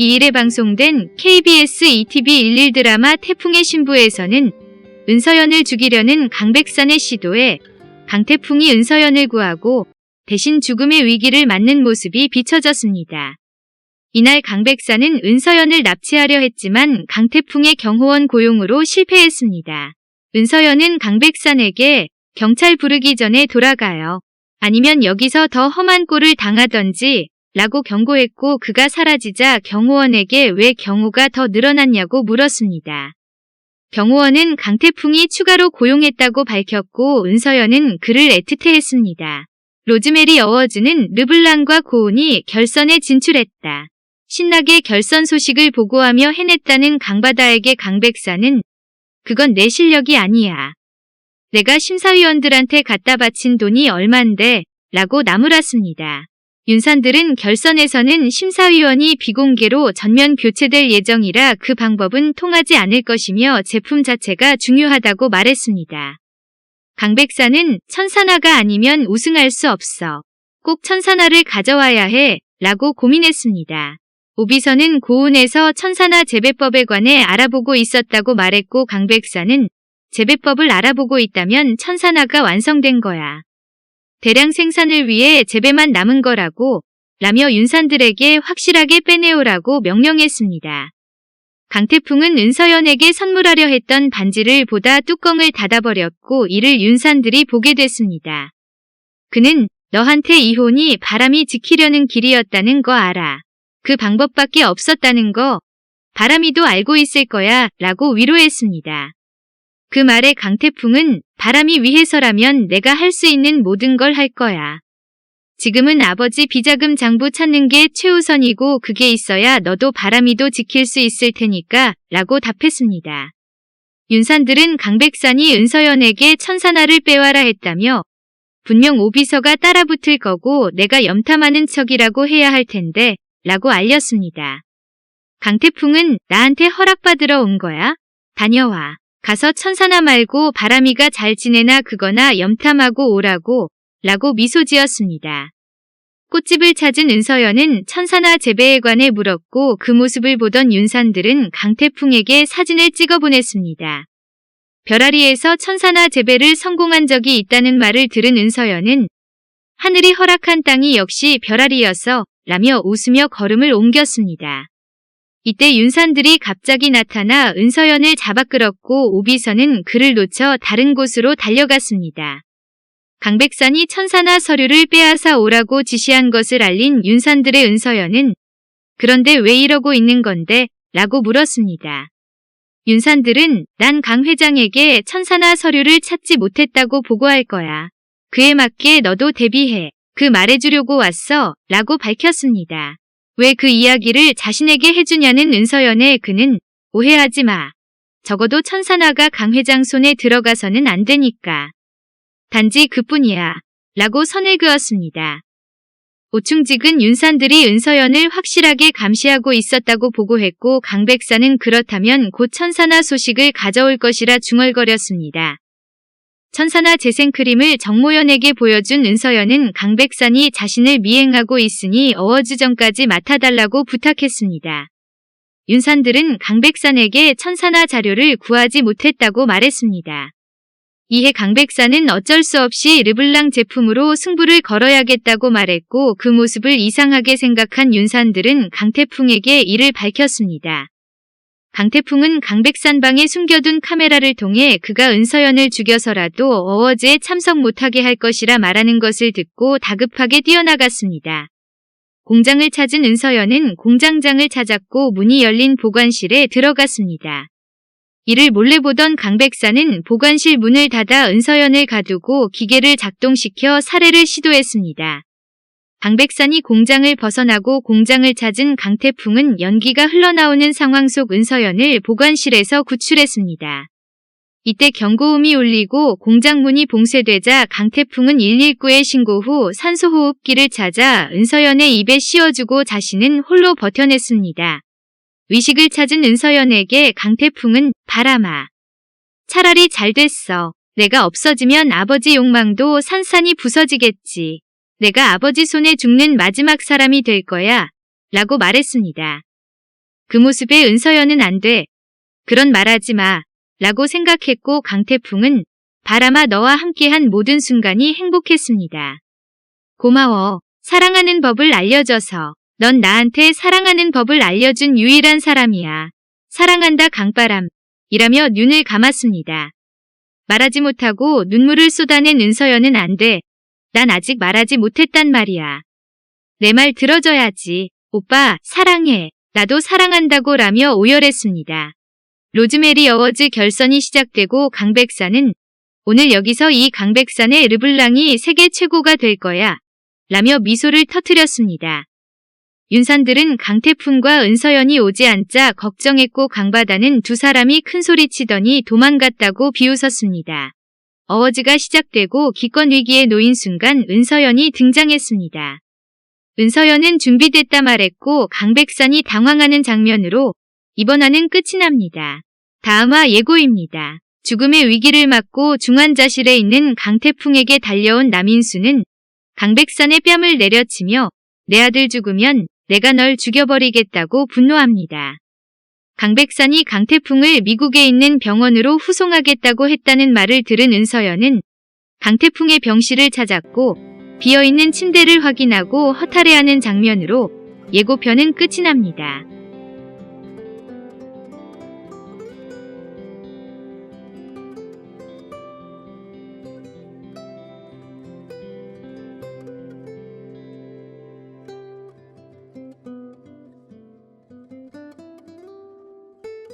2일에 방송된 KBS ETV 11 드라마 태풍의 신부에서는 은서연을 죽이려는 강백산의 시도에 강태풍이 은서연을 구하고 대신 죽음의 위기를 맞는 모습이 비춰졌습니다. 이날 강백산은 은서연을 납치하려 했지만 강태풍의 경호원 고용으로 실패했습니다. 은서연은 강백산에게 경찰 부르기 전에 돌아가요. 아니면 여기서 더 험한 꼴을 당하던지 라고 경고했고 그가 사라지자 경호원에게 왜 경호가 더 늘어났냐고 물었습니다. 경호원은 강태풍이 추가로 고용했다고 밝혔고 은서연은 그를 애틋해했습니다. 로즈메리 어워즈는 르블랑과 고운이 결선에 진출했다. 신나게 결선 소식을 보고하며 해냈다는 강바다에게 강백사는 그건 내 실력이 아니야. 내가 심사위원들한테 갖다 바친 돈이 얼만데 라고 나무랐습니다. 윤산들은 결선에서는 심사위원이 비공개로 전면 교체될 예정이라 그 방법은 통하지 않을 것이며 제품 자체가 중요하다고 말했습니다. 강 백사는 천사나가 아니면 우승할 수 없어. 꼭 천사나를 가져와야 해 라고 고민했습니다. 오비서는 고운에서 천사나 재배법에 관해 알아보고 있었다고 말했고 강백사는 재배법을 알아보고 있다면 천사나가 완성된 거야. 대량 생산을 위해 재배만 남은 거라고 라며 윤산들에게 확실하게 빼내오라고 명령했습니다. 강태풍은 은서연에게 선물하려 했던 반지를 보다 뚜껑을 닫아버렸고 이를 윤산들이 보게 됐습니다. 그는 너한테 이혼이 바람이 지키려는 길이었다는 거 알아. 그 방법밖에 없었다는 거 바람이도 알고 있을 거야 라고 위로했습니다. 그 말에 강태풍은 바람이 위해서라면 내가 할 수 있는 모든 걸 할 거야. 지금은 아버지 비자금 장부 찾는 게 최우선이고 그게 있어야 너도 바람이도 지킬 수 있을 테니까 라고 답했습니다. 윤산들은 강백산이 은서연에게 천사나를 빼와라 했다며 분명 오비서가 따라붙을 거고 내가 염탐하는 척이라고 해야 할 텐데 라고 알렸습니다. 강태풍은 나한테 허락받으러 온 거야? 다녀와. 가서 천사나 말고 바람이가 잘 지내나 그거나 염탐하고 오라고 라고 미소 지었습니다. 꽃집을 찾은 은서연은 천사나 재배에 관해 물었고 그 모습을 보던 윤산들은 강태풍에게 사진을 찍어 보냈습니다. 별아리에서 천사나 재배를 성공한 적이 있다는 말을 들은 은서연은 하늘이 허락한 땅이 역시 별아리여서 라며 웃으며 걸음을 옮겼습니다. 이때 윤산들이 갑자기 나타나 은서연을 잡아 끌었고 오비서는 그를 놓쳐 다른 곳으로 달려갔습니다. 강백산이 천사나 서류를 빼앗아 오라고 지시한 것을 알린 윤산들의 은서연은 그런데 왜 이러고 있는 건데? 라고 물었습니다. 윤산들은 난 강 회장에게 천사나 서류를 찾지 못했다고 보고할 거야. 그에 맞게 너도 대비해. 그 말해주려고 왔어. 라고 밝혔습니다. 왜 그 이야기를 자신에게 해주냐는 은서연의 그는 오해하지 마. 적어도 천사나가 강 회장 손에 들어가서는 안 되니까. 단지 그뿐이야. 라고 선을 그었습니다. 오충직은 윤산들이 은서연을 확실하게 감시하고 있었다고 보고했고 강백사는 그렇다면 곧 천사나 소식을 가져올 것이라 중얼거렸습니다. 천사나 재생크림을 정모연에게 보여준 은서연은 강백산이 자신을 미행하고 있으니 어워즈전까지 맡아달라고 부탁했습니다. 윤산들은 강백산에게 천사나 자료를 구하지 못했다고 말했습니다. 이에 강백산은 어쩔 수 없이 르블랑 제품으로 승부를 걸어야겠다고 말했고 그 모습을 이상하게 생각한 윤산들은 강태풍에게 이를 밝혔습니다. 강태풍은 강백산 방에 숨겨둔 카메라를 통해 그가 은서연을 죽여서라도 어워즈에 참석 못하게 할 것이라 말하는 것을 듣고 다급하게 뛰어나갔습니다. 공장을 찾은 은서연은 공장장을 찾았고 문이 열린 보관실에 들어갔습니다. 이를 몰래 보던 강백사는 보관실 문을 닫아 은서연을 가두고 기계를 작동시켜 살해를 시도했습니다. 강백산이 공장을 벗어나고 공장을 찾은 강태풍은 연기가 흘러나오는 상황 속 은서연을 보관실에서 구출했습니다. 이때 경고음이 울리고 공장 문이 봉쇄되자 강태풍은 119에 신고 후 산소호흡기를 찾아 은서연의 입에 씌워주고 자신은 홀로 버텨냈습니다. 의식을 찾은 은서연에게 강태풍은 바람아. 차라리 잘 됐어. 내가 없어지면 아버지 욕망도 산산이 부서지겠지. 내가 아버지 손에 죽는 마지막 사람이 될 거야. 라고 말했습니다. 그 모습에 은서연은 안 돼. 그런 말하지 마. 라고 생각했고 강태풍은 바람아 너와 함께한 모든 순간이 행복했습니다. 고마워. 사랑하는 법을 알려줘서. 넌 나한테 사랑하는 법을 알려준 유일한 사람이야. 사랑한다 강바람. 이라며 눈을 감았습니다. 말하지 못하고 눈물을 쏟아낸 은서연은 안 돼. 난 아직 말하지 못했단 말이야. 내 말 들어줘야지. 오빠, 사랑해. 나도 사랑한다고 라며 오열했습니다. 로즈메리 어워즈 결선이 시작되고 강백사는 오늘 여기서 이 강백산의 르블랑이 세계 최고가 될 거야. 라며 미소를 터뜨렸습니다. 윤산들은 강태풍과 은서연이 오지 않자 걱정했고 강바다는 두 사람이 큰 소리 치더니 도망갔다고 비웃었습니다. 어워즈가 시작되고 기권 위기에 놓인 순간 은서연이 등장했습니다. 은서연은 준비됐다 말했고 강백산이 당황하는 장면으로 이번화는 끝이 납니다. 다음화 예고입니다. 죽음의 위기를 맞고 중환자실에 있는 강태풍에게 달려온 남인수는 강백산의 뺨을 내려치며 내 아들 죽으면 내가 널 죽여버리겠다고 분노합니다. 강백산이 강태풍을 미국에 있는 병원으로 후송하겠다고 했다는 말을 들은 은서연은 강태풍의 병실을 찾았고 비어있는 침대를 확인하고 허탈해하는 장면으로 예고편은 끝이 납니다.